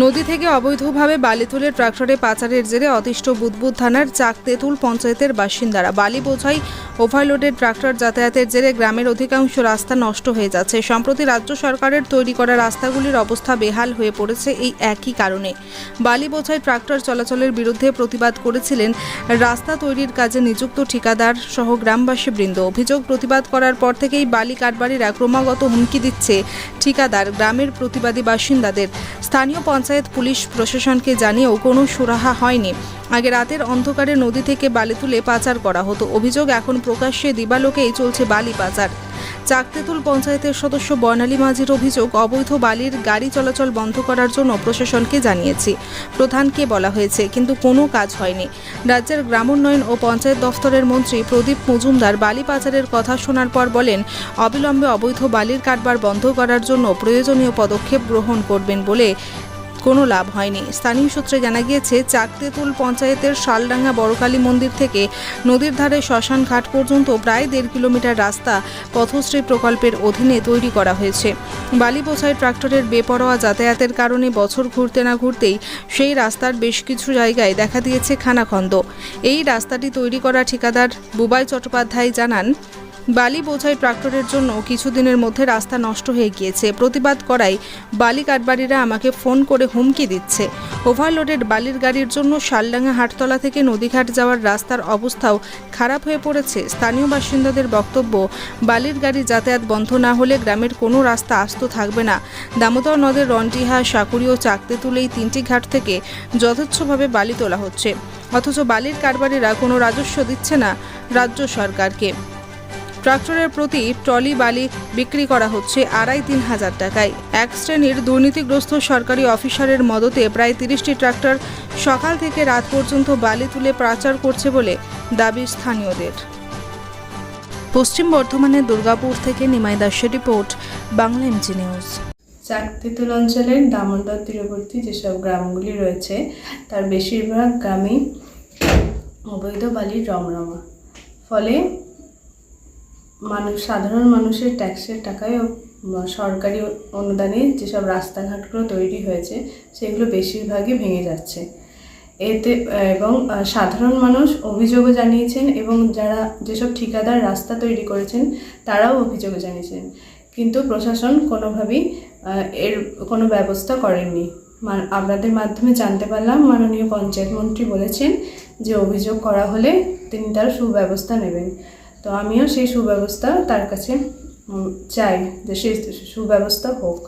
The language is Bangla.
নদী থেকে অবৈধভাবে বালি তুলে ট্রাক্টরে পাচারের জেরে অতিষ্ঠ বুদবুদ থানার চাক তেঁতুল পঞ্চায়েতের বাসিন্দারা। বালি বোঝাই ওভারলোডেড ট্রাক্টর যাতায়াতের জেরে গ্রামের অধিকাংশ রাস্তা নষ্ট হয়ে যাচ্ছে। সম্প্রতি রাজ্য সরকারের তৈরি করা রাস্তাগুলির অবস্থা বেহাল হয়ে পড়েছে এই একই কারণে। বালি বোঝাই ট্রাক্টর চলাচলের বিরুদ্ধে প্রতিবাদ করেছিলেন রাস্তা তৈরির কাজে নিযুক্ত ঠিকাদার সহ গ্রামবাসী বৃন্দ। অভিযোগ, প্রতিবাদ করার পর থেকেই বালি কাঠবাড়িরা ক্রমাগত হুমকি দিচ্ছে ঠিকাদার, গ্রামের প্রতিবাদী বাসিন্দাদের। স্থানীয় পঞ্চায়েত পুলিশ প্রশাসনকে জানিয়েও কোনো সুরাহা হয়নি। আগে রাতের অন্ধকারে নদী থেকে বালি তুলে পাচার করা হতো। অভিযোগ এখন প্রকাশ্যে দিবালোকেই চলছে বালি পাচার। চাকতেতুল পঞ্চায়েতের সদস্য বর্ণালী মাঝির অভিযোগ, অবৈধ বালির গাড়ি চলাচল বন্ধ করার জন্য প্রশাসনকে জানিয়েছি। প্রধানকে বলা হয়েছে, কিন্তু কোনো কাজ হয়নি। রাজ্যের গ্রামোন্নয়ন ও পঞ্চায়েত দফতরের মন্ত্রী প্রদীপ মজুমদার বালি পাচারের কথা শোনার পর বলেন, অবিলম্বে অবৈধ বালির কারবার বন্ধ করার জন্য প্রয়োজনীয় পদক্ষেপ গ্রহণ করবেন বলে কোনো লাভ হয়নি। স্থানীয় সূত্রে জানা গিয়েছে, চাকতেতুল পঞ্চায়েতের শালডাঙ্গা বড়কালী মন্দির থেকে নদীর ধারে শ্মশান ঘাট পর্যন্ত প্রায় দেড় কিলোমিটার রাস্তা পথশ্রী প্রকল্পের অধীনে তৈরি করা হয়েছে। বালি বোঝাই ট্রাক্টরের বেপরোয়া যাতায়াতের কারণে বছর ঘুরতে না ঘুরতেই সেই রাস্তার বেশ কিছু জায়গায় দেখা দিয়েছে খানাখন্দ। এই রাস্তাটি তৈরি করা ঠিকাদার বুবাই চট্টোপাধ্যায় জানান বালি বোঝাই ট্রাক্টরের জন্য কিছুদিনের মধ্যে রাস্তা নষ্ট হয়ে গিয়েছে। প্রতিবাদ করায় বালি কাঠবাড়িরা আমাকে ফোন করে হুমকি দিচ্ছে। ওভারলোডেড বালির গাড়ির জন্য শালডাঙ্গা হাটতলা থেকে নদীঘাট যাওয়ার রাস্তার অবস্থাও খারাপ হয়ে পড়েছে। স্থানীয় বাসিন্দাদের বক্তব্য, বালির গাড়ি যাতায়াত বন্ধ না হলে গ্রামের কোনো রাস্তা আস্ত থাকবে না। দামোদর নদের রন্টিহা সাকুরি ও চাকতে তুলেই তিনটি ঘাট থেকে যথেচ্ছভাবে বালি তোলা হচ্ছে। অথচ বালির কারবারিরা কোনো রাজস্ব দিচ্ছে না রাজ্য সরকারকে। ট্রাক্টরের প্রতি ট্রলি বালি বিক্রি করা হচ্ছে আড়াই তিন হাজার টাকায়। এক শ্রেণির দুর্নীতিগ্রস্ত সরকারি অফিসারের মদতে প্রায় তিরিশটি ট্রাক্টর সকাল থেকে রাত পর্যন্ত বালি তুলে পাচার করছে বলে দাবি স্থানীয়দের। পশ্চিম বর্ধমানের দুর্গাপুর থেকে নিমাই দাসের রিপোর্ট, বাংলা এমজি নিউজ। চাকতিতুল অঞ্চলের দামোদর তীরবর্তী যেসব গ্রামগুলি রয়েছে, তার বেশিরভাগ গ্রামই অবৈধ বালির রমরমা। ফলে মানুষ, সাধারণ মানুষের ট্যাক্সের টাকায় সরকারি অনুদানে যেসব রাস্তাঘাটগুলো তৈরি হয়েছে, সেগুলো বেশিরভাগই ভেঙে যাচ্ছে। এতে, এবং সাধারণ মানুষ অভিযোগও জানিয়েছেন এবং যারা যেসব ঠিকাদার রাস্তা তৈরি করেছেন, তারাও অভিযোগ জানিয়েছেন। কিন্তু প্রশাসন কোনোভাবেই এর কোনো ব্যবস্থা করেননি। আপনাদের মাধ্যমে জানতে পারলাম, মাননীয় পঞ্চায়েত মন্ত্রী বলেছেন যে অভিযোগ করা হলে তিনি তার সুব্যবস্থা নেবেন। তো আমিও সেই সুব্যবস্থা তার কাছে চাই যে সে সুব্যবস্থা হোক।